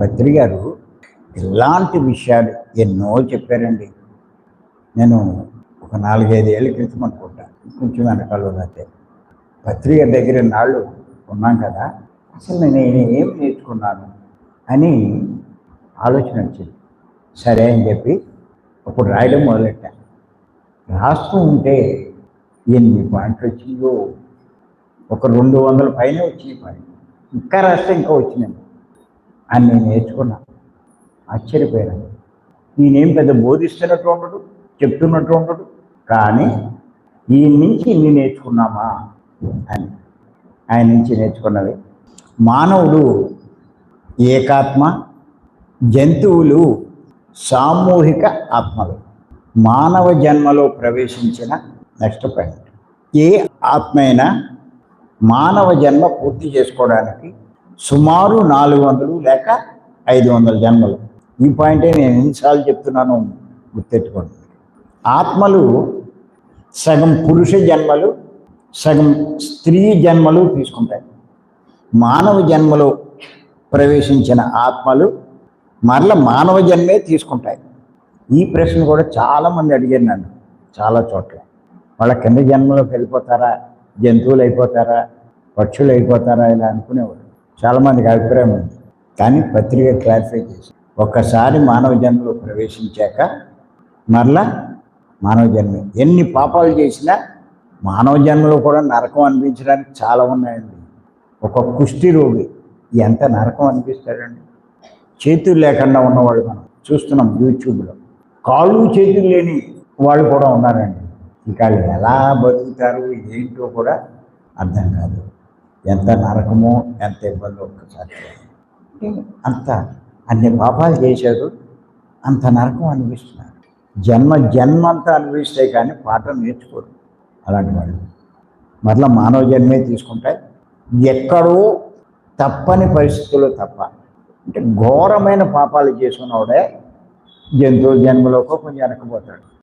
పత్రి గారు ఇలాంటి విషయాలు ఎన్నో చెప్పారండి. నేను ఒక నాలుగైదు ఏళ్ళ క్రితం అనుకుంటా కొంచెం వెనకాల అయితే పత్రిక దగ్గర నాళ్ళు ఉన్నాం కదా అసలు నేను ఏం నేర్చుకున్నాను అని ఆలోచన వచ్చింది. సరే అని చెప్పి అప్పుడు రాయడం మొదలెట్టాను రాస్తూ ఉంటే ఎన్ని పాయింట్లు వచ్చినాయో ఒక రెండు వందల పైన వచ్చినాయి పాయింట్ ఇంకా రాస్తే ఇంకా వచ్చినాయి. అని నేను నేర్చుకున్నా. ఆశ్చర్యపోయాను. నేనేం పెద్ద బోధిస్తున్నట్టు ఉండడు చెప్తున్నట్టు ఉండడు కానీ ఈ నుంచి ఇన్ని నేర్చుకున్నామా అని ఆయన నుంచి నేర్చుకున్నవి. మానవుడు ఏకాత్మ జంతువులు సామూహిక ఆత్మలు. మానవ జన్మలో ప్రవేశించిన నెక్స్ట్ పాయింట్. ఏ ఆత్మ అయినా మానవ జన్మ పూర్తి చేసుకోవడానికి సుమారు నాలుగు వందలు లేక ఐదు వందల జన్మలు. ఈ పాయింటే నేను ఎన్నిసార్లు చెప్తున్నాను గుర్తెట్టుకోండి ఆత్మలు సగం పురుష జన్మలు సగం స్త్రీ జన్మలు తీసుకుంటాయి. మానవ జన్మలో ప్రవేశించిన ఆత్మలు మరల మానవ జన్మే తీసుకుంటాయి. ఈ ప్రశ్న కూడా చాలామంది అడిగారు నన్ను చాలా చోట్ల. వాళ్ళ కింద జన్మలోకి వెళ్ళిపోతారా? జంతువులు అయిపోతారా? పక్షులు అయిపోతారా? ఇలా అనుకునేవారు. చాలామందికి అభిప్రాయం ఉంది. కానీ పత్రిక క్లారిఫై చేసి ఒక్కసారి మానవ జన్మలో ప్రవేశించాక మరలా మానవ జన్మ. ఎన్ని పాపాలు చేసినా మానవ జన్మలో కూడా నరకం అనిపించడానికి చాలా ఉన్నాయండి. ఒక కుష్టి రోగి ఎంత నరకం అనిపిస్తాడండి? చేతులు లేకుండా ఉన్నవాళ్ళు మనం చూస్తున్నాం యూట్యూబ్లో. కాళ్ళు చేతులు లేని వాళ్ళు కూడా ఉన్నారండి. ఇక వాళ్ళు ఎలా బతుకుతారు ఏంటో కూడా అర్థం కాదు. ఎంత నరకమో ఎంత ఇబ్బందో ఒక్కసారి అంత అన్ని పాపాలు చేశారు అంత నరకం అనిపిస్తున్నారు. జన్మ జన్మ అంతా అనిపిస్తాయి కానీ పాఠం నేర్చుకోరు అలాంటి వాళ్ళు. మరలా మానవ జన్మే తీసుకుంటాయి ఎక్కడో తప్పని పరిస్థితుల్లో తప్ప. అంటే ఘోరమైన పాపాలు చేసుకున్నవాడే జంతువు జన్మలోకో కొంచెం వెనకపోతాడు